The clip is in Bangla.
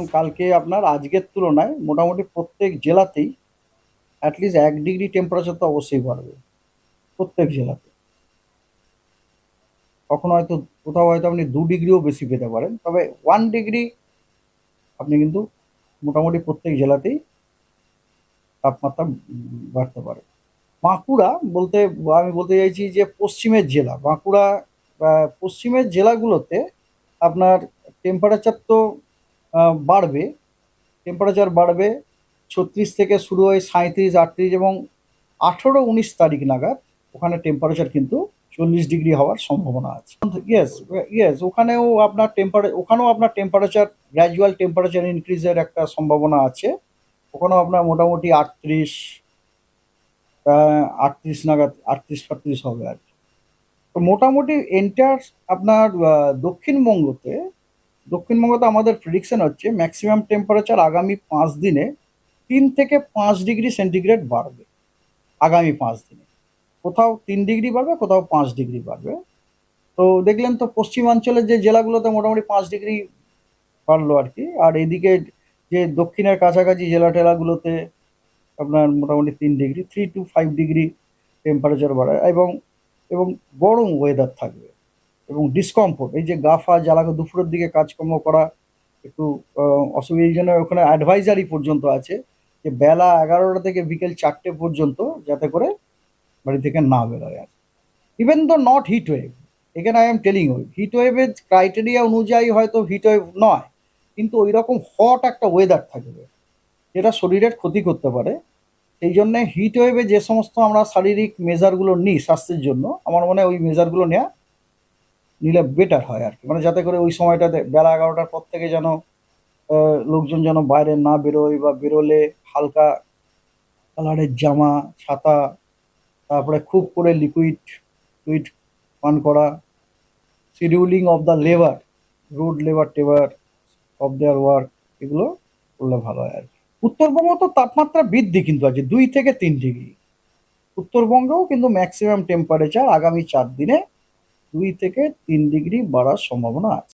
ধরুন কালকে আপনার, আজকের তুলনায় মোটামুটি প্রত্যেক জেলাতেই অ্যাটলিস্ট এক ডিগ্রি টেম্পারেচার তো অবশ্যই বাড়বে। প্রত্যেক জেলাতে। কখনো হয়তো, কোথাও হয়তো আপনি দু ডিগ্রিও বেশি পেতে পারেন, তবে ওয়ান ডিগ্রি আপনি কিন্তু মোটামুটি প্রত্যেক জেলাতেই তাপমাত্রা বাড়তে পারে। বাঁকুড়া বলতে, আমি বলতে চাইছি যে পশ্চিমের জেলা, বাঁকুড়া পশ্চিমের জেলাগুলোতে আপনার টেম্পারেচার তো বাড়বে। টেম্পারেচার বাড়বে। ছত্রিশ থেকে শুরু হয়ে সাঁত্রিশ আটত্রিশ এবং আঠেরো, উনিশ তারিখ নাগাদ ওখানে টেম্পারেচার কিন্তু চল্লিশ ডিগ্রি হওয়ার সম্ভাবনা আছে। ইয়েস ইয়েস ওখানেও আপনার টেম্পারে ওখানেও আপনার টেম্পারেচার গ্র্যাজুয়াল টেম্পারেচার ইনক্রিজের একটা সম্ভাবনা আছে। ওখানেও আপনার মোটামুটি আটত্রিশ আটত্রিশ নাগাদ, আটত্রিশ ফাটত্রিশ হবে আর কি। মোটামুটি এন্টার আপনার দক্ষিণবঙ্গতে দক্ষিণবঙ্গতে আমাদের প্রেডিকশন হচ্ছে ম্যাক্সিমাম টেম্পারেচার আগামী পাঁচ দিনে তিন থেকে পাঁচ ডিগ্রি সেন্টিগ্রেড বাড়বে। আগামী পাঁচ দিনে। কোথাও তিন ডিগ্রি বাড়বে, কোথাও পাঁচ ডিগ্রি বাড়বে। তো দেখলেন তো পশ্চিমাঞ্চলের যে জেলাগুলোতে মোটামুটি পাঁচ ডিগ্রি বাড়লো আর কি। আর এদিকে যে দক্ষিণের কাছাকাছি জেলা টেলাগুলোতে আপনার মোটামুটি তিন degree three two five degree temperature বাড়ায় এবং এবং গরম ওয়েদার থাকবে। এবং ডিসকমফোর্ট এই যে গা ফা জ্বালা দুপুরের দিকে কাজকর্ম করা, একটু অসুবিধা, এই জন্য ওখানে অ্যাডভাইজারি পর্যন্ত আছে যে বেলা এগারোটা থেকে বিকেল চারটে পর্যন্ত যাতে করে বাড়ি থেকে না বেরোয় আর। ইভেন তো নট হিট ওয়েভ এখানে I am telling you heat ওয়েভের ক্রাইটেরিয়া অনুযায়ী হয়তো হিট ওয়েভ নয়, কিন্তু ওই রকম হট একটা ওয়েদার থাকবে, যেটা শরীরের ক্ষতি করতে পারে। সেই জন্যে হিট ওয়েভে যে সমস্ত আমরা শারীরিক মেজারগুলো নিই স্বাস্থ্যের জন্য, আমার মনে হয় ওই মেজারগুলো নেওয়া নিলে বেটার হয় আর কি। মানে যাতে করে ওই সময়টাতে বেলা এগারোটার পর থেকে যেন লোকজন যেন বাইরে না বেরোয় বা বেরোলে হালকা কালারের জামা, ছাতা, তারপরে খুব করে লিকুইড লিকুইড পান করা scheduling of the labour rude labour টেবার of their work এগুলো করলে ভালো হয় আর কি। উত্তরবঙ্গ তো তাপমাত্রা বৃদ্ধি কিন্তু আছে, দুই থেকে তিন ডিগ্রি। উত্তরবঙ্গেও কিন্তু ম্যাক্সিমাম টেম্পারেচার আগামী চার দিনে দুই থেকে তিন ডিগ্রি বাড়ার সম্ভাবনা আছে।